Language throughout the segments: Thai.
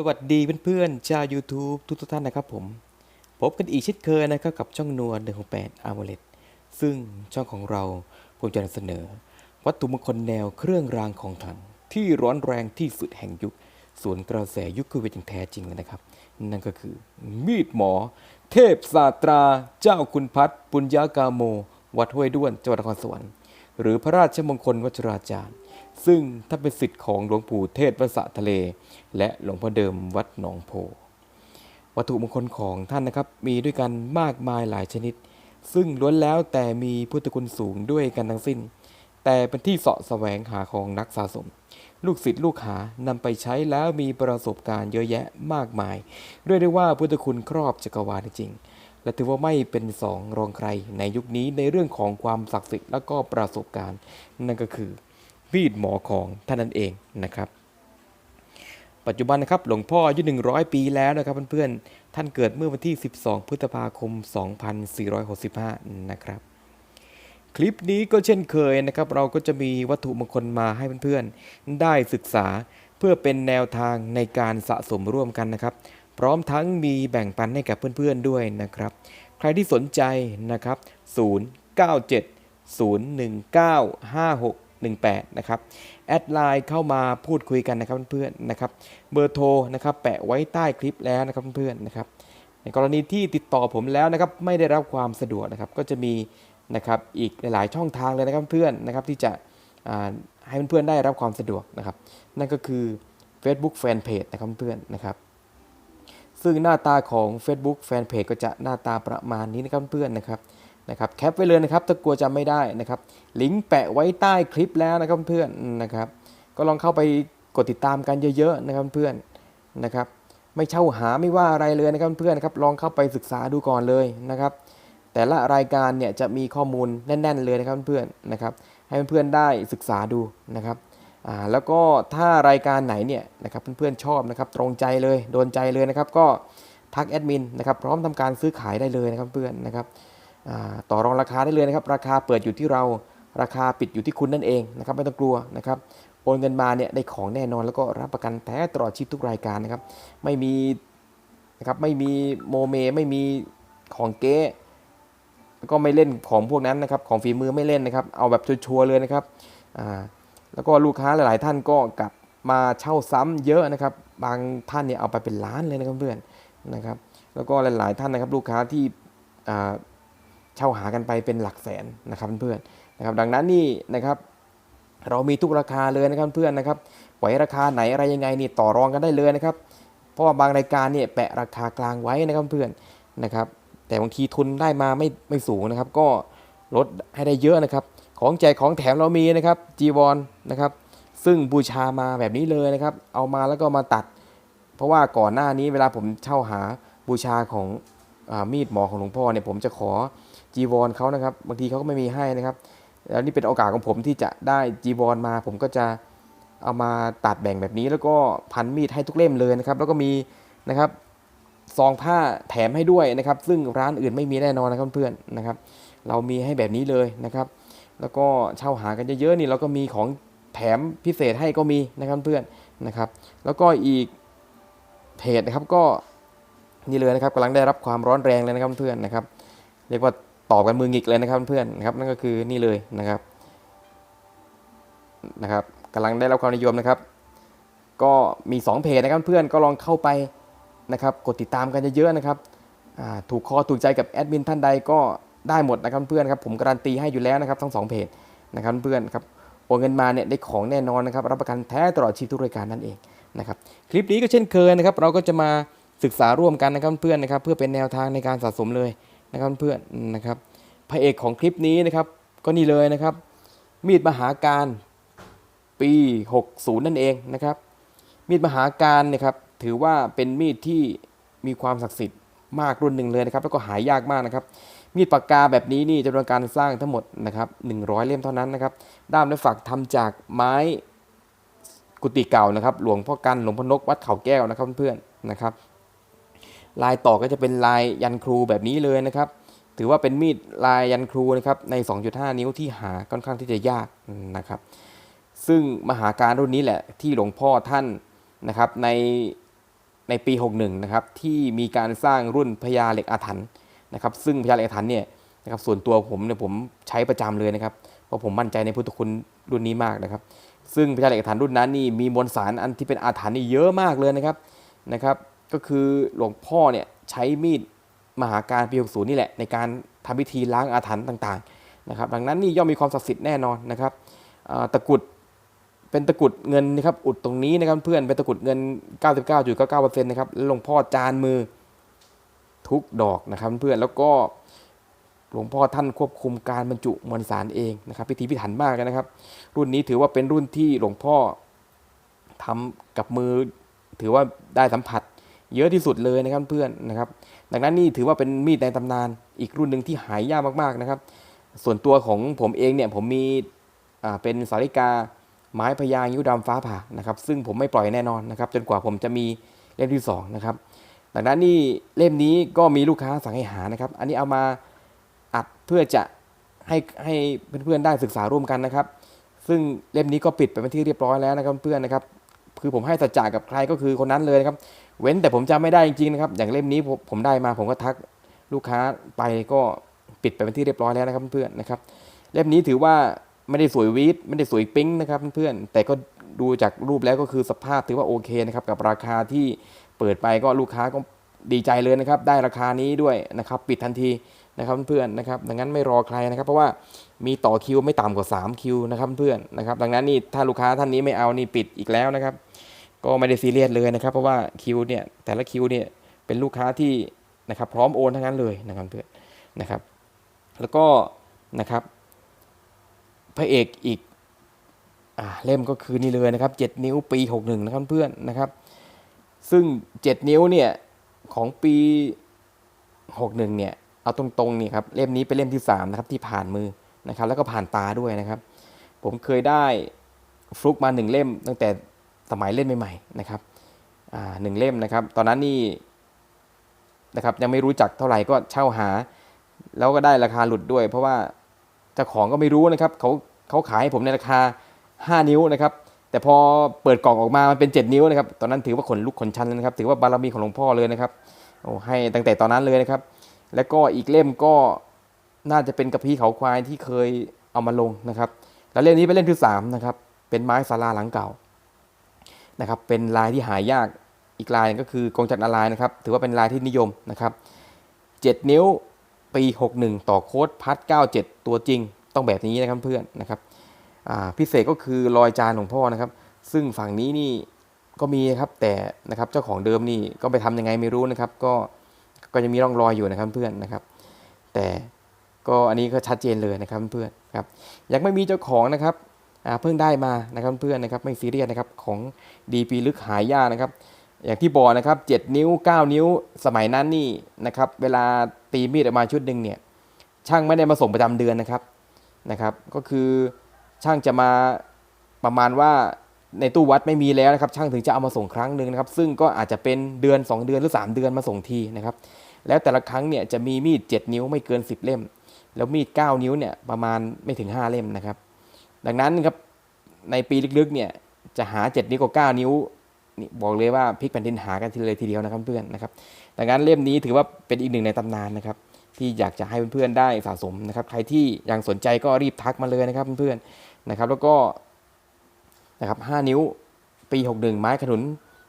สวัสดีเพื่อนๆชาว YouTube ทุกๆท่านนะครับผม พบกันอีกเช่นเคยนะครับกับช่องนวล168 a m o l e t ซึ่งช่องของเราผมจะนำเสนอ วัตถุมงคลแนวเครื่องรางของขลังที่ร้อนแรงที่สุดแห่งยุคสวนกระแสยุคโควิดอย่างแท้จริงเลยนะครับ นั่นก็คือ มีดหมอ เทพศาสตรา เจ้าคุณพัฒน์ปุญญากาโม วัดห้วยด้วนจังหวัดนครสวรรค์หรือพระราชมงคลวัชราจารย์ ซึ่งถ้านเป็นสิทธิ์ของหลวงปู่เทศวัสะทะเล และหลวงพ่อเดิมวัดหนองโพ วัตถุมงคลของท่านนะครับมีด้วยกันมากมายหลายชนิด ซึ่งล้วนแล้วแต่มีพุทธคุณสูงด้วยกันทั้งสิ้น แต่เป็นที่เสาะแสวงหาของนักสะสม ลูกศิษย์ลูกหานำไปใช้แล้วมีประสบการณ์เยอะแยะมากมาย เรียกได้ว่าพุทธคุณครอบจักรวาลจริงและถือว่าไม่เป็นสองรองใครในยุคนี้ในเรื่องของความศักดิ์สิทธิ์และก็ประสบการณ์ นั่นก็คือ มีดหมอของท่านนั่นเองนะครับ ปัจจุบันนะครับหลวงพ่ออายุ 100 ปีแล้วนะครับเพื่อนๆท่านเกิดเมื่อวันที่ 12 พฤษภาคม 2465 นะครับคลิปนี้ก็เช่นเคยนะครับ เราก็จะมีวัตถุมงคลมาให้เพื่อนๆ ได้ศึกษาเพื่อเป็นแนวทางในการสะสมร่วมกันนะครับ พร้อมทั้งมีแบ่งปันให้กับเพื่อนๆด้วยนะครับ ใครที่สนใจนะครับ 097 019 18นะครับแอดไลน์เข้ามาพูดคุยกันนะครับเพื่อนๆนะครับเบอร์โทรนะครับแปะไว้ใต้คลิปแล้วนะครับเพื่อนๆนะครับในกรณีที่ติดต่อผมแล้วนะครับไม่ได้รับความสะดวกนะครับก็จะมีนะครับอีกหลายช่องทางเลยนะครับเพื่อนนะครับที่จะให้เพื่อนๆได้รับความสะดวกนะครับ นั่นก็คือ Facebook Fanpage นะครับเพื่อนนะครับ ซึ่งหน้าตาของ Facebook Fanpage ก็จะหน้าตาประมาณนี้นะครับเพื่อนนะครับ นะครับแคปไว้เลยนะครับถ้ากลัวจำไม่ได้นะครับลิงก์แปะไว้ใต้คลิปแล้วนะครับเพื่อนนะครับก็ลองเข้าไปกดติดตามกันเยอะๆนะครับเพื่อนนะครับไม่เช่าหาไม่ว่าอะไรเลยนะครับเพื่อนนะครับลองเข้าไปศึกษาดูก่อนเลยนะครับแต่ละรายการเนี่ยจะมีข้อมูลแน่น ๆ เลยนะครับเพื่อนนะครับให้เพื่อนๆได้ศึกษาดูนะครับอ่าแล้วก็ถ้ารายการไหนเนี่ยนะครับเพื่อนๆชอบนะครับตรงใจเลยโดนใจเลยนะครับก็ทักแอดมินนะครับพร้อมทำการซื้อขายได้เลยนะครับเพื่อนนะครับ ต่อรองราคาได้เลยนะครับ ราคาเปิดอยู่ที่เราราคาปิดอยู่ที่คุณนั่นเองนะครับไม่ต้องกลัวนะครับโอนเงินมาเนี่ยได้ของแน่นอนแล้วก็รับประกันแท้ตลอดชีพทุกรายการนะครับ ไม่มีนะครับไม่มีโมเมไม่มีของเก๊แล้วก็ไม่เล่นของพวกนั้นนะครับ ของฝีมือไม่เล่นนะครับ เอาแบบชัวร์เลยนะครับอ่าแล้วก็ลูกค้าหลาย ๆ ท่านก็กลับมาเช่าซ้ำเยอะนะครับ บางท่านเนี่ยเอาไปเป็นล้านเลยนะครับเพื่อนนะครับ แล้วก็หลาย ๆ ท่านนะครับ ลูกค้าที่อ่า เช่าหากันไปเป็นหลักแสนนะครับเพื่อนๆนะครับดังนั้นนี่นะครับเรามีทุกราคาเลยนะครับเพื่อนนะครับไหวราคาไหนอะไรยังไงนี่ต่อรองกันได้เลยนะครับ เพราะว่าบางรายการเนี่ยแปะราคากลางไว้นะครับเพื่อนนะครับ แต่บางทีทุนได้มาไม่ไม่สูงนะครับ ก็ลดให้ได้เยอะนะครับ ของแจกของแถมเรามีนะครับจีวรนะครับ ซึ่งบูชามาแบบนี้เลยนะครับ เอามาแล้วก็มาตัด เพราะว่าก่อนหน้านี้เวลาผมเช่าหาบูชาของอมีดหมอของหลวงพ่อเนี่ยผมจะขอ จีวรเขานะครับ บางทีเขาก็ไม่มีให้นะครับ แล้วนี่เป็นโอกาสของผมที่จะได้จีวรมา ผมก็จะเอามาตัดแบ่งแบบนี้ แล้วก็พันมีดให้ทุกเล่มเลยนะครับ แล้วก็มีนะครับซองผ้าแถมให้ด้วยนะครับ ซึ่งร้านอื่นไม่มีแน่นอนนะครับเพื่อนนะครับ เรามีให้แบบนี้เลยนะครับ แล้วก็เช่าหากันเยอะๆนี่เราก็มีของแถมพิเศษให้ก็มีนะครับเพื่อนนะครับ แล้วก็อีกเพจนะครับก็นี่เลยนะครับกำลังได้รับความร้อนแรงเลยนะครับเพื่อนนะครับ เรียกว่า ตอบกันมือหงิกเลยนะครับเพื่อนนะครับนั่นก็คือนี่เลยนะครับนะครับกำลังได้รับความนิยมนะครับ ก็มี2เพจนะครับเพื่อนก็ลองเข้าไปนะครับ กดติดตามกันเยอะๆนะครับถูกคอถูกใจกับแอดมินท่านใดก็ได้หมดนะครับเพื่อนครับผมการันตีให้อยู่แล้วนะครับทั้งสองเพจนะครับเพื่อนครับโอนเงินมาเนี่ยได้ของแน่นอนนะครับรับประกันแท้ตลอดชีพทุกรายการนั่นเองนะครับคลิปนี้ก็เช่นเคยนะครับ เราก็จะมาศึกษาร่วมกันนะครับเพื่อนนะครับ เพื่อเป็นแนวทางในการสะสมเลย นะครับเพื่อนนะครับพระเอกของคลิปนี้นะครับก็นี่เลยนะครับ มีดมหาการปี 60 นั่นเองนะครับ มีดมหาการเนะครับถือว่าเป็นมีดที่มีความศักดิ์สิทธิ์มากรุ่นหนึ่งเลยนะครับ แล้วก็หายากมากนะครับ มีดปากกาแบบนี้นี่จำนวนการสร้างทั้งหมดนะครับ100 เล่มเท่านั้นนะครับ ด้ามและฝักทำจากไม้กุฏิเก่านะครับ หลวงพ่อกันหลวงพ่อนกวัดเขาแก้วนะครับเพื่อนๆนะครับ ลายต่อก็จะเป็นลายยันครูแบบนี้เลยนะครับ ถือว่าเป็นมีดลายยันครูนะครับใน 2.5 นิ้วที่หาค่อนข้างที่จะยากนะครับ ซึ่งมหาการรุ่นนี้แหละที่หลวงพ่อท่านนะครับในในปี 61 นะครับที่มีการสร้างรุ่นพญาเหล็กอาถรรพ์นะครับ ซึ่งพญาเหล็กอาถรรพ์เนี่ยนะครับส่วนตัวผมเนี่ยผมใช้ประจำเลยนะครับเพราะผมมั่นใจในพุทธคุณรุ่นนี้มากนะครับ ซึ่งพญาเหล็กอาถรรพ์รุ่นนั้นนี่มีมวลสารอันที่เป็นอาถรรพ์นี่เยอะมากเลยนะครับนะครับ ก็คือหลวงพ่อเนี่ยใช้มีดมหาการปี60นี่แหละ ในการทำพิธีล้างอาถรรพ์ต่างๆนะครับ ดังนั้นนี่ย่อมมีความศักดิ์สิทธิ์แน่นอนนะครับตะกรุดเป็นตะกรุดเงินนะครับอุดตรงนี้นะครับเพื่อนเป็นตะกรุดเงิน 99.99%นะครับแล้วหลวงพ่อจานมือทุกดอกนะครับเพื่อนแล้วก็หลวงพ่อท่านควบคุมการบรรจุมวลสารเองนะครับ พิธีพิถันมากนะครับ รุ่นนี้ถือว่าเป็นรุ่นที่หลวงพ่อทำกับมือ ถือว่าได้สัมผัส เยอะที่สุดเลยนะครับเพื่อนนะครับ ดังนั้นนี่ถือว่าเป็นมีดในตำนานอีกรุ่นหนึ่งที่หายยากมากๆนะครับ ส่วนตัวของผมเองเนี่ยผมมีอ่าเป็นสาริกาไม้พญายิ้วดำฟ้าผ่านะครับ ซึ่งผมไม่ปล่อยแน่นอนนะครับ จนกว่าผมจะมีเล่มที่สองนะครับดังนั้นนี่เล่มนี้ก็มีลูกค้าสั่งให้หานะครับ อันนี้เอามาอัดเพื่อจะให้ให้เพื่อนๆได้ศึกษาร่วมกันนะครับ ซึ่งเล่มนี้ก็ปิดไปเป็นที่เรียบร้อยแล้วนะครับเพื่อนนะครับ คือผมให้สัจจะกับใครก็คือคนนั้นเลยนะครับ เว้นแต่ผมจำไม่ได้จริงๆนะครับ อย่างเล่มนี้ผมได้มาผมก็ทักลูกค้าไปก็ปิดไปเป็นที่เรียบร้อยแล้วนะครับเพื่อนๆนะครับ เล่มนี้ถือว่าไม่ได้สวยวีดไม่ได้สวยปิ๊งนะครับเพื่อนๆแต่ก็ดูจากรูปแล้วก็คือสภาพถือว่าโอเคนะครับกับราคาที่เปิดไปก็ลูกค้าก็ดีใจเลยนะครับ ได้ราคานี้ด้วยนะครับปิดทันทีนะครับเพื่อนๆนะครับดังนั้นไม่รอใครนะครับ เพราะว่ามีต่อคิวไม่ต่ำกว่า 3 คิวนะครับเพื่อนนะครับ ดังนั้นนี่ถ้าลูกค้าท่านนี้ไม่เอานี่ปิดอีกแล้วนะครับ ก็ไม่ได้ซีเรียสเลยนะครับ เพราะว่าคิวเนี่ยแต่ละคิวเนี่ยเป็นลูกค้าที่นะครับพร้อมโอนทั้งนั้นเลยนะครับเพื่อนนะครับ แล้วก็นะครับพระเอกอีกอเล่มก็คือนี่เลยนะครับ 7 นิ้วปี 61 นะครับเพื่อนนะครับ ซึ่ง 7 นิ้วเนี่ยของปี 61 เนี่ยเอาตรงๆนี่ครับเล่มนี้เป็นเล่มที่ 3 นะครับที่ผ่านมือนะครับ แล้วก็ผ่านตาด้วยนะครับ ผมเคยได้ฟลุกมาหนึ่งเล่มตั้งแต่ สมัยเล่นใหม่ๆนะครับหนึ่งเล่มนะครับ ตอนนั้นนี่นะครับยังไม่รู้จักเท่าไหร่ก็เช่าหา แล้วก็ได้ราคาหลุดด้วย เพราะว่าเจ้าของก็ไม่รู้นะครับเขาเขาขายให้ผมในราคา 5 นิ้วนะครับ แต่พอเปิดกล่องออกมามันเป็น 7 นิ้วนะครับ ตอนนั้นถือว่าขนลุกขนชันเลยนะครับ ถือว่าบารมีของหลวงพ่อเลยนะครับโอ้ให้ตั้งแต่ตอนนั้นเลยนะครับ แล้วก็อีกเล่มก็น่าจะเป็นกระพี้เขาควายที่เคยเอามาลงนะครับ แล้วเล่มนี้เป็นเล่มที่3นะครับเป็นไม้ศาลาหลังเก่า นะครับเป็นลายที่หายากอีกลายก็คือกองจัดนารายนะครับถือว่าเป็นลายที่นิยมนะครับ 7 นิ้วปี 61 ต่อโค้ดพัด97 ตัวจริงต้องแบบนี้นะครับเพื่อนนะครับพิเศษก็คือรอยจานหลวงพ่อนะครับ ซึ่งฝั่งนี้นี่ก็มีครับแต่นะครับเจ้าของเดิมนี่ก็ไปทำยังไงไม่รู้นะครับ ก็ก็จะมีร่องรอยอยู่นะครับเพื่อนนะครับ แต่ก็อันนี้ก็ชัดเจนเลยนะครับเพื่อนครับยังไม่มีเจ้าของนะครับ เพิ่งได้มานะครับเพื่อนนะครับไม่ซีเรียสนะครับของดีปีลึกหายากนะครับ อย่างที่บอกนะครับ 7 นิ้ว 9 นิ้วสมัยนั้นนี่นะครับเวลาตีมีดออกมาชุดหนึ่งเนี่ยช่างไม่ได้มาส่งประจำเดือนนะครับนะครับ ก็คือช่างจะมาประมาณว่าในตู้วัดไม่มีแล้วนะครับ ช่างถึงจะเอามาส่งครั้งหนึ่งนะครับ ซึ่งก็อาจจะเป็นเดือน 2 เดือนหรือ 3 เดือนมาส่งทีนะครับ แล้วแต่ละครั้งเนี่ยจะมีมีด 7 นิ้วไม่เกิน 10 เล่ม แล้วมีด 9 นิ้วเนี่ยประมาณไม่ถึง 5 เล่มนะครับ ดังนั้นครับในปีลึกๆเนี่ยจะหา 7 นิ้วกับ9นิ้วนี่บอกเลยว่าพลิกแผ่นดินหากันทีเลยทีเดียวนะครับเพื่อนนะครับดังนั้นเล่มนี้ถือว่าเป็นอีกหนึ่งในตำนานนะครับที่อยากจะให้เพื่อนๆได้สะสมนะครับ ใครที่ยังสนใจก็รีบทักมาเลยนะครับเพื่อนๆนะครับ แล้วก็นะครับ5นิ้วปี61ไม้ขนุน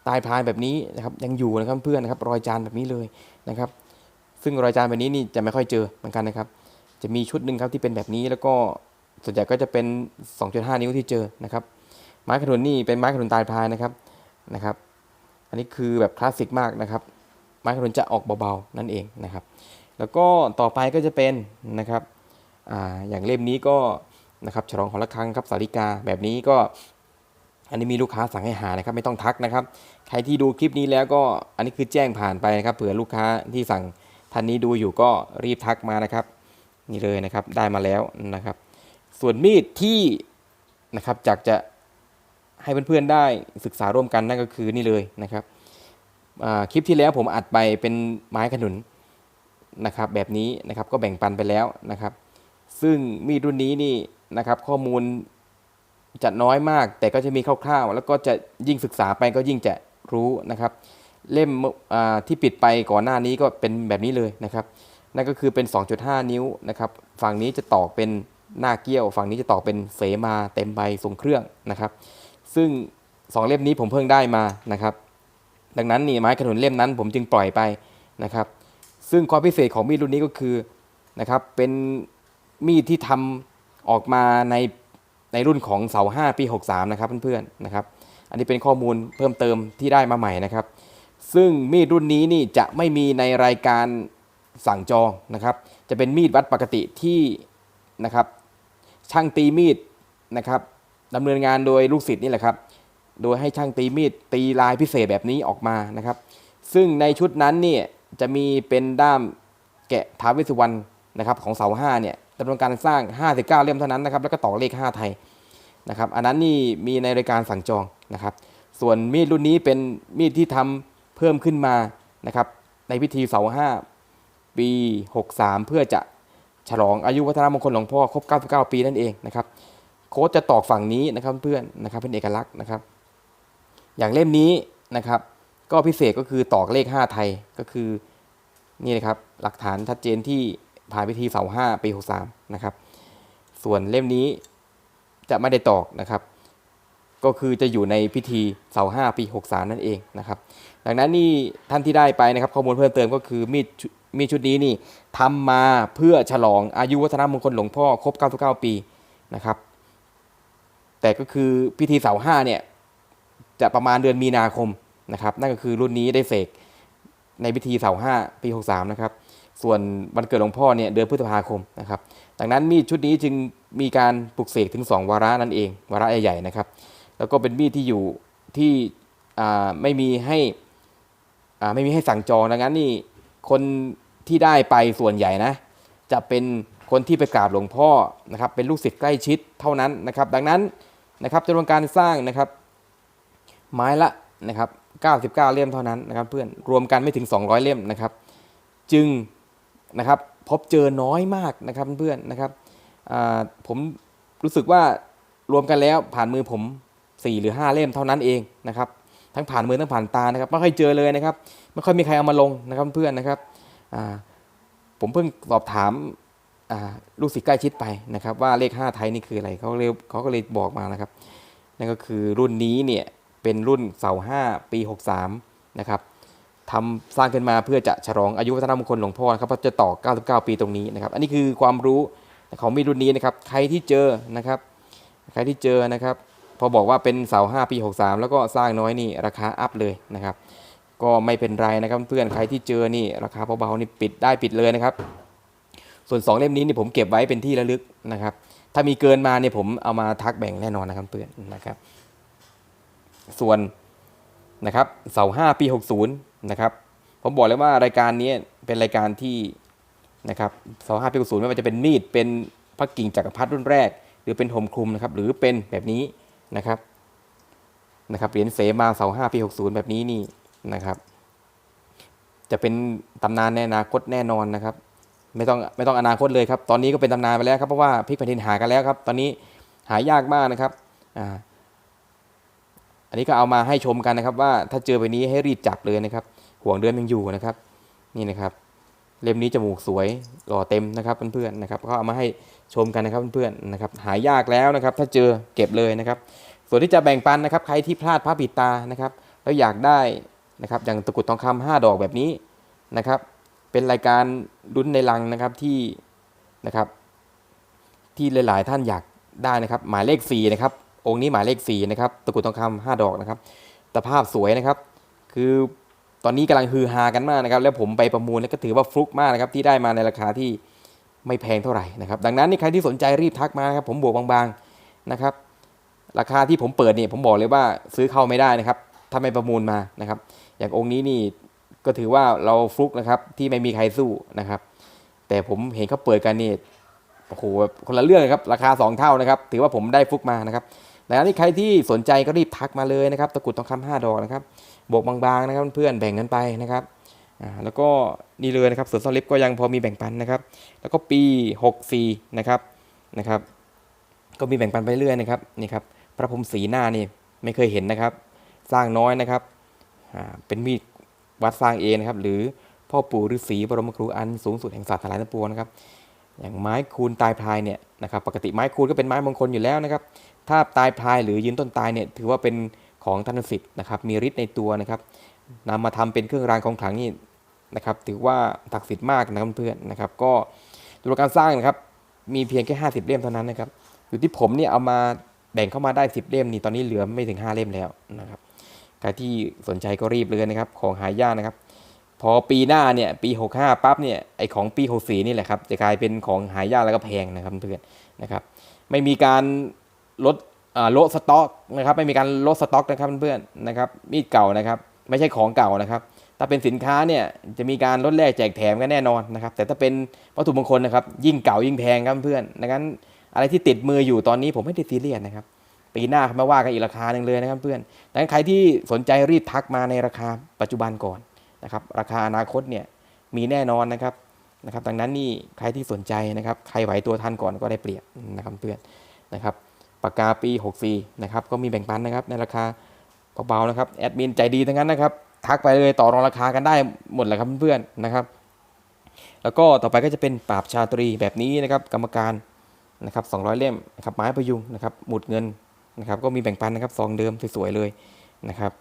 ตายพรานแบบนี้นะครับยังอยู่นะครับเพื่อนนะครับรอยจานแบบนี้เลยนะครับ ซึ่งรอยจานแบบนี้นี่จะไม่ค่อยเจอเหมือนกันนะครับ จะมีชุดหนึ่งครับที่เป็นแบบนี้แล้วก็ ส่วนใหญ่ก็จะเป็น 2.5 นิ้วที่เจอนะครับ ไม้ขนุนนี่เป็นไม้ขนุนตายพานนะครับนะครับ อันนี้คือแบบคลาสสิกมากนะครับ ไม้ขนุนจะออกเบาๆนั่นเองนะครับ แล้วก็ต่อไปก็จะเป็นนะครับออย่างเล่มนี้ก็นะครับฉลองหอระฆังครับสาริกาแบบนี้ก็ อันนี้มีลูกค้าสั่งให้หานะครับ ไม่ต้องทักนะครับ ใครที่ดูคลิปนี้แล้วก็อันนี้คือแจ้งผ่านไปนะครับเผื่อลูกค้าที่สั่งท่านนี้ดูอยู่ก็รีบทักมานะครับ นี่เลยนะครับได้มาแล้วนะครับ ส่วนมีดที่นะครับจากจะให้เพื่อนๆได้ศึกษาร่วมกันนั่นก็คือนี่เลยนะครับคลิปที่แล้วผมอัดไปเป็นไม้ขนุนนะครับแบบนี้นะครับก็แบ่งปันไปแล้วนะครับ ซึ่งมีดรุ่นนี้นี่นะครับข้อมูลจะน้อยมาก แต่ก็จะมีคร่าวๆ แล้วก็จะยิ่งศึกษาไปก็ยิ่งจะรู้นะครับ เล่มที่ปิดไปก่อนหน้านี้ก็เป็นแบบนี้เลยนะครับ นั่นก็คือเป็น 2.5 นิ้วนะครับ ฝั่งนี้จะตอกเป็น หน้าเกี้ยวฝั่งนี้จะต่อเป็นเสมาเต็มใบทรงเครื่องนะครับ ซึ่ง 2 เล่มนี้ผมเพิ่งได้มานะครับ ดังนั้นนี่ไม้ขนุนเล่มนั้นผมจึงปล่อยไปนะครับ ซึ่งความพิเศษของมีดรุ่นนี้ก็คือนะครับเป็นมีดที่ทำออกมาในในรุ่นของเสา5ปี 63 นะครับเพื่อนๆนะครับ อันนี้เป็นข้อมูลเพิ่มเติมที่ได้มาใหม่นะครับ ซึ่งมีดรุ่นนี้นี่จะไม่มีในรายการสั่งจองนะครับ จะเป็นมีดวัดปกติที่นะครับ ช่างตีมีดนะครับดำเนินงานโดยลูกศิษย์นี่แหละครับ โดยให้ช่างตีมีดตีลายพิเศษแบบนี้ออกมานะครับ ซึ่งในชุดนั้นเนี่ยจะมีเป็นด้ามแกะท้าวเวสสุวรรณนะครับของเสาห้าเนี่ยดำเนินการสร้าง 59 เล่มเท่านั้นนะครับ แล้วก็ต่อเลข 5 ไทยนะครับ อันนั้นนี่มีในรายการสั่งจองนะครับ ส่วนมีดรุ่นนี้เป็นมีดที่ทำเพิ่มขึ้นมานะครับ ในพิธีเสาห้าปี 63 เพื่อจะ ฉลองอายุวัฒนมงคลหลวงพ่อครบ 99 ปีนั่นเองนะครับ โค้ดจะตอกฝั่งนี้นะครับเพื่อนนะครับเป็นเอกลักษณ์นะครับ อย่างเล่มนี้นะครับ ก็พิเศษก็คือตอกเลข 5 ไทยก็คือนี่นะครับหลักฐานชัดเจนที่ผ่านพิธีเสาห้าปี63นะครับ ส่วนเล่มนี้จะไม่ได้ตอกนะครับ ก็คือจะอยู่ในพิธีเสาห้าปี63นั่นเองนะครับ ดังนั้นนี่ท่านที่ได้ไปนะครับ ข้อมูลเพิ่มเติมก็คือมีด มีชุดนี้นี่ทำมาเพื่อฉลองอายุวัฒนมงคลหลวงพ่อครบ 99 ปีนะครับ แต่ก็คือพิธีเสาห้าเนี่ยจะประมาณเดือนมีนาคมนะครับ นั่นก็คือรุ่นนี้ได้เสกในพิธีเสาห้าปี 63 นะครับ ส่วนวันเกิดหลวงพ่อเนี่ยเดือนพฤษภาคมนะครับ ดังนั้นมีดชุดนี้จึงมีการปลุกเสกถึง 2 วาระนั่นเอง วาระใหญ่ๆนะครับ แล้วก็เป็นมีดที่อยู่ที่ไม่มีให้ไม่มีให้สั่งจองดังนั้นนี่ คนที่ได้ไปส่วนใหญ่นะ จะเป็นคนที่ไปกราบหลวงพ่อนะครับเป็นลูกศิษย์ใกล้ชิดเท่านั้นนะครับ ดังนั้นนะครับจำนวนการสร้างนะครับ ไม้ละนะครับ99 เล่มเท่านั้นนะครับ เพื่อนรวมกันไม่ถึง 200 เล่มนะครับ จึงนะครับพบเจอน้อยมากนะครับเพื่อนนะครับผมรู้สึกว่ารวมกันแล้วผ่านมือผม 4 หรือ 5 เล่มเท่านั้นเองนะครับ ทั้งผ่านมือทั้งผ่านตานะครับไม่ค่อยเจอเลยนะครับไม่ค่อยมีใครเอามาลงนะครับเพื่อนนะครับผมเพิ่งสอบถามลูกศิษย์ใกล้ชิดไปนะครับ ว่าเลข 5 ไทยนี่คืออะไรเขาเลยเขาก็เลยบอกมานะครับ นั่นก็คือรุ่นนี้เนี่ยเป็นรุ่นเสา5ปี 63 นะครับทำสร้างขึ้นมาเพื่อจะฉลองอายุวัฒนมงคลหลวงพ่อนะครับเพราะจะต่อ 99 ปีตรงนี้นะครับ อันนี้คือความรู้ของมีรุ่นนี้นะครับ ใครที่เจอนะครับ ใครที่เจอนะครับ พอบอกว่าเป็นเสา5ปี 63 แล้วก็สร้างน้อยนี่ราคาอัพเลยนะครับ ก็ไม่เป็นไรนะครับเพื่อนใครที่เจอนี่ราคาเบาๆนี่ปิดได้ปิดเลยนะครับ ส่วน 2 เล่มนี้นี่ผมเก็บไว้เป็นที่ระลึกนะครับ ถ้ามีเกินมาเนี่ยผมเอามาทักแบ่งแน่นอนนะครับเพื่อนนะครับ ส่วนนะครับเสาห้าปี 60 นะครับผมบอกเลยว่ารายการนี้เป็นรายการที่นะครับเสาห้าปี 60 ไม่ว่าจะเป็นมีดเป็นพระกิ่งจักรพรรดิรุ่นแรก หรือเป็นห่มคลุมนะครับหรือเป็นแบบนี้ นะครับนะครับเหรียญเสมาเสาห้าปี60แบบนี้นี่นะครับ จะเป็นตำนานในอนาคตแน่นอนนะครับ ไม่ต้องไม่ต้องอนาคตเลยครับ ตอนนี้ก็เป็นตำนานไปแล้วครับเพราะว่าพลิกแผ่นดินหากันแล้วครับ ตอนนี้หายากมากนะครับอ่าอันนี้ก็เอามาให้ชมกันนะครับ ว่าถ้าเจอไปนี้ให้รีบจับเลยนะครับ ห่วงเดือนยังอยู่นะครับ นี่นะครับ เล่มนี้จมูกสวยหล่อเต็มนะครับเพื่อนๆนะครับก็เอามาให้ชมกันนะครับเพื่อนๆนะครับหายากแล้วนะครับ ถ้าเจอเก็บเลยนะครับ ส่วนที่จะแบ่งปันนะครับ ใครที่พลาดพระปิดตานะครับแล้วอยากได้นะครับอย่างตะกุดทองคำห้าดอกแบบนี้นะครับ เป็นรายการลุ้นในลังนะครับที่นะครับ ที่หลายๆท่านอยากได้นะครับ หมายเลข4นะครับองค์นี้หมายเลข4นะครับตะกุดทองคำห้าดอกนะครับตะภาพสวยนะครับ คือ ตอนนี้กำลังฮือฮากันมากนะครับ แล้วผมไปประมูลแล้วก็ถือว่าฟลุกมากนะครับที่ได้มาในราคาที่ไม่แพงเท่าไหร่นะครับ ดังนั้นนี่ใครที่สนใจรีบทักมานะครับผมบวกบางๆนะครับ ราคาที่ผมเปิดเนี่ยผมบอกเลยว่าซื้อเข้าไม่ได้นะครับ ถ้าไม่ประมูลมานะครับ อย่างองค์นี้นี่ก็ถือว่าเราฟลุกนะครับที่ไม่มีใครสู้นะครับ แต่ผมเห็นเขาเปิดกันนี่โอ้โหคนละเรื่องครับราคา 2 เท่านะครับ ถือว่าผมได้ฟลุกมานะครับ ดังนั้นนี่ใครที่สนใจก็รีบทักมาเลยนะครับ ตะกรุดทองคำห้าดอกนะครับบวกบางๆนะครับเพื่อนแบ่งกันไปนะครับอ่าแล้วก็นี่เลยนะครับส่วนสลิปก็ยังพอมีแบ่งปันนะครับ แล้วก็ปี 64 นะครับนะครับ ก็มีแบ่งปันไปเรื่อยนะครับนี่ครับพระพรหมสีหน้านี่ไม่เคยเห็นนะครับ สร้างน้อยนะครับอ่าเป็นมีดวัดสร้างเองนะครับ หรือพ่อปู่ฤาษีบรมครูอันสูงสุดแห่งศาสตร์ทั้งหลายทั้งปวงนะครับ อย่างไม้คูณตายพลายเนี่ยนะครับ ปกติไม้คูณก็เป็นไม้มงคลอยู่แล้วนะครับ ถ้าตายพลายหรือยืนต้นตายเนี่ยถือว่าเป็นของธนสิทธิ์นะครับมีฤทธิ์ในตัวนะครับนำมาทำเป็นเครื่องรางของขลังนี่นะครับถือว่าศักดิ์สิทธิ์มากนะครับเพื่อนนะครับก็ตัวการสร้างนะครับมีเพียงแค่ 50 เล่มเท่านั้นนะครับอยู่ที่ผมเนี่ยเอามาแบ่งเข้ามาได้ 10 เล่มนี่ตอนนี้เหลือไม่ถึง 5 เล่มแล้วนะครับใครที่สนใจก็รีบเลยนะครับของหายากนะครับ พอปีหน้าเนี่ยปี 65 ปั๊บเนี่ยไอของปี 64 นี่แหละครับจะกลายเป็นของหายากแล้วก็แพงนะครับเพื่อนนะครับไม่มีการ ลดโลดสต็อกนะครับไม่มีการลดสต็อกนะครับเพื่อนๆนะครับมีดเก่านะครับ ไม่ใช่ของเก่านะครับ ถ้าเป็นสินค้าเนี่ยจะมีการลดแลกแจกแถมกันแน่นอนนะครับ แต่ถ้าเป็นวัตถุมงคลนะครับ ยิ่งเก่ายิ่งแพงครับเพื่อนดังนั้นอะไรที่ติดมืออยู่ตอนนี้ผมไม่ได้ซีเรียสนะครับ ปีหน้ามาว่ากันอีกราคาหนึ่งเลยนะครับเพื่อนดังนั้นใครที่สนใจรีบทักมาในราคาปัจจุบันก่อนนะครับ ราคาอนาคตเนี่ยมีแน่นอนนะครับนะครับ ดังนั้นนี่ใครที่สนใจนะครับ ใครไหวตัวทันก่อนก็ได้เปรียบนะครับเพื่อนนะครับ ปากกาปี 64 นะครับ ก็มีแบ่งปันนะครับ ในราคาเบาๆนะครับ แอดมินใจดีทั้งนั้นนะครับ ทักไปเลยต่อรองราคากันได้หมดแหละครับเพื่อนๆนะครับ แล้วก็ต่อไปก็จะเป็นปราบชาตรีแบบนี้นะครับ กรรมการนะครับ 200 เล่มนะครับ ไม้พยุงนะครับ หมุดเงินนะครับ ก็มีแบ่งปันนะครับ ซองเดิมสวยๆเลยนะครับ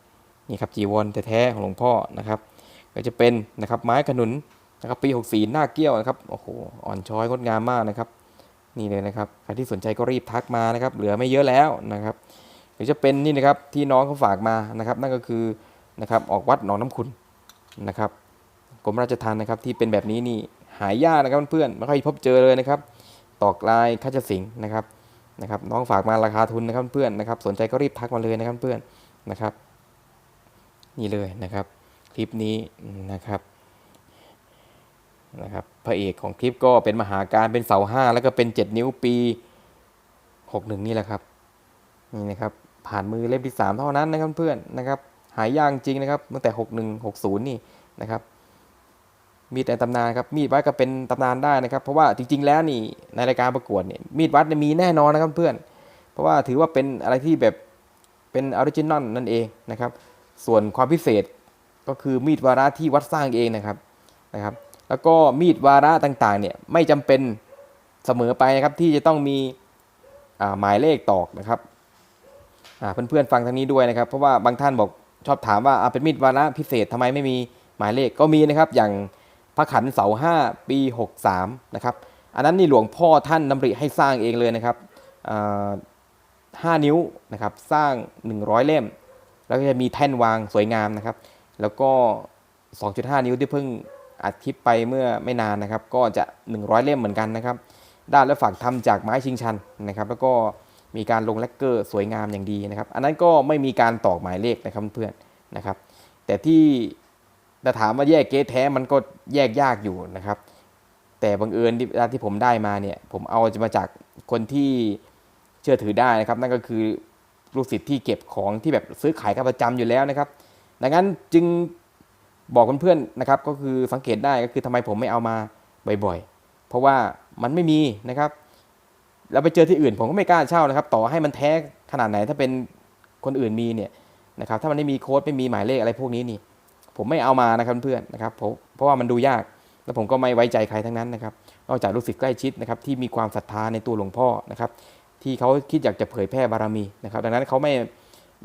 นี่ครับจีวรแท้ๆของหลวงพ่อนะครับ ก็จะเป็นนะครับไม้ขนุนนะครับปี 64 หน้าเกี้ยวนะครับ โอ้โห อ่อนช้อยงดงามมากนะครับ นี่เลยนะครับใครที่สนใจก็รีบทักมานะครับ เหลือไม่เยอะแล้วนะครับหรือจะเป็นนี่นะครับที่น้องเขาฝากมานะครับ นั่นก็คือนะครับออกวัดหนองน้ำขุนนะครับกรมราชทัณฑ์นะครับที่เป็นแบบนี้นี่หายากนะครับเพื่อนไม่ค่อยพบเจอเลยนะครับ ตอกลายคัจสิงนะครับนะครับ น้องฝากมาราคาทุนนะครับเพื่อนนะครับ สนใจก็รีบทักมาเลยนะครับเพื่อนนะครับ นี่เลยนะครับ คลิปนี้นะครับนะครับ พระเอกของคลิปก็เป็นมหาการเป็นเสาห้าแล้วก็เป็น7นิ้วปี61นี่แหละครับนี่นะครับผ่านมือเล่มที่3เท่านั้นนะครับเพื่อนนะครับหายากจริงนะครับตั้งแต่61 60นี่นะครับมีแต่ตำนานครับมีดวัดก็เป็นตำนานได้นะครับ เพราะว่าจริง ๆ แล้วนี่ในรายการประกวดเนี่ยมีดวัดมีแน่นอนนะครับเพื่อน เพราะว่าถือว่าเป็นอะไรที่แบบเป็นออริจินอลนั่นเองนะครับ ส่วนความพิเศษก็คือมีดวาระที่วัดสร้างเองนะครับนะครับ แล้วก็มีดวาระต่างๆเนี่ยไม่จำเป็นเสมอไปนะครับที่จะต้องมีหมายเลขตอกนะครับเพื่อนๆฟังทางนี้ด้วยนะครับ เพราะว่าบางท่านบอกชอบถามว่าเป็นมีดวาระพิเศษทำไมไม่มีหมายเลขก็มีนะครับอย่างพระขันเสาห้าปี63นะครับอันนั้นนี่หลวงพ่อท่านดำริให้สร้างเองเลยนะครับห้านิ้วนะครับสร้าง 100 เล่ม แล้วก็จะมีแท่นวางสวยงามนะครับ แล้วก็ 2.5 นิ้วที่เพิ่ง อัดคลิปไปเมื่อไม่นานนะครับ ก็จะ 100 เล่มเหมือนกันนะครับ ด้านและฝักทำจากไม้ชิงชันนะครับ แล้วก็มีการลงแลกเกอร์สวยงามอย่างดีนะครับ อันนั้นก็ไม่มีการตอกหมายเลขนะครับเพื่อนนะครับ แต่ที่แต่ถามว่าแยกเก๊แท้มันก็แยกยากอยู่นะครับ แต่บังเอิญที่ที่ผมได้มาเนี่ย ผมเอาจะมาจากคนที่เชื่อถือได้นะครับ นั่นก็คือลูกศิษย์ที่เก็บของที่แบบซื้อขายกันประจำอยู่แล้วนะครับ ดังนั้นจึง บอกเพื่อนๆนะครับก็คือสังเกตได้ก็คือทำไมผมไม่เอามาบ่อยๆ เพราะว่ามันไม่มีนะครับเราไปเจอที่อื่นผมก็ไม่กล้าเช่านะครับ ต่อให้มันแท้ขนาดไหนถ้าเป็นคนอื่นมีเนี่ยนะครับถ้ามันไม่มีโค้ดไม่มีหมายเลขอะไรพวกนี้นี่ ผมไม่เอามานะครับเพื่อนๆนะครับเพราะเพราะว่ามันดูยากแล้วผมก็ไม่ไว้ใจใครทั้งนั้นนะครับนอกจากลูกศิษย์ใกล้ชิดนะครับที่มีความศรัทธาในตัวหลวงพ่อนะครับที่เขาคิดอยากจะเผยแพร่บารมีนะครับดังนั้นเขาไม่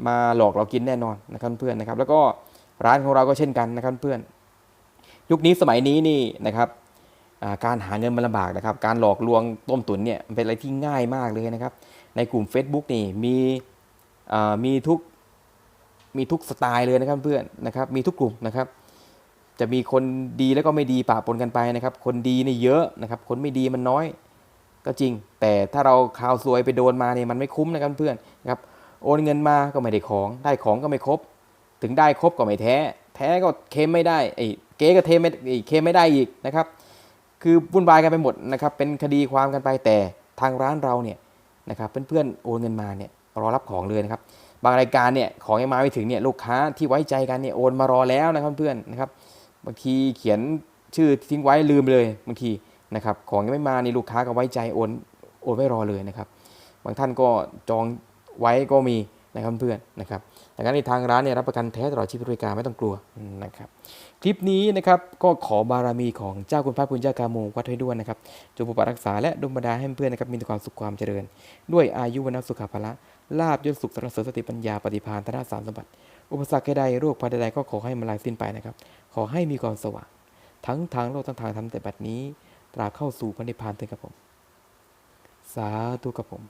มาหลอกเรากินแน่นอนนะครับเพื่อนนะครับ แล้วก็ ร้านของเราก็เช่นกันนะครับเพื่อน ยุคนี้สมัยนี้นี่นะครับการหาเงินมันลำบากนะครับ การหลอกลวงต้มตุ๋นเนี่ยมันเป็นอะไรที่ง่ายมากเลยนะครับ ในกลุ่ม Facebook นี่มีมีทุกมีทุกสไตล์เลยนะครับเพื่อนนะครับ มีทุกกลุ่มนะครับ จะมีคนดีแล้วก็ไม่ดีปะปนกันไปนะครับ คนดีนี่เยอะนะครับ คนไม่ดีมันน้อยก็จริง แต่ถ้าเราข่าวซวยไปโดนมาเนี่ยมันไม่คุ้มนะครับเพื่อนนะครับ โอนเงินมาก็ไม่ได้ของ ได้ของก็ไม่ครบ ถึงได้ครบก็ไม่แท้ แท้ก็เคลมไม่ได้ไอ้เก๊ก็เทมไม่เคลมไม่ได้อีกนะครับ คือวุ่นวายกันไปหมดนะครับ เป็นคดีความกันไปแต่ทางร้านเราเนี่ยนะครับเพื่อนๆโอนเงินมาเนี่ยรอรับของเลยนะครับ บางรายการเนี่ยของยังมาไม่ถึงเนี่ยลูกค้าที่ไว้ใจกันเนี่ยโอนมารอแล้วนะครับเพื่อนนะครับ บางทีเขียนชื่อทิ้งไว้ลืมเลยบางทีนะครับของยังไม่มานี่ลูกค้าก็ไว้ใจโอนโอนไม่รอเลยนะครับ บางท่านก็จองไว้ก็มี นะครับเพื่อนนะครับดังนั้นในทางร้านเนี่ยรับประกันแท้ตลอดชีพบริการไม่ต้องกลัวนะครับ คลิปนี้นะครับก็ขอบารมีของเจ้าคุณพระคุณเจ้ากาโมวัดให้ด้วยนะครับจงปกปักรักษาและดลบันดาให้เพื่อนนะครับมีความสุขความเจริญ ด้วยอายุวันสุขภาละลาบยศสุขสรรเสริญสติปัญญาปฏิภาณธนสารสมบัติ อุปสรรคใดโรคภัยใดก็ขอให้มันลายสิ้นไปนะครับ ขอให้มีความสว่างทั้งทางโลกทั้งทางธรรมแต่บัดนี้ ตราเข้าสู่พระนิพพานเถิดครับผม สาธุครับผม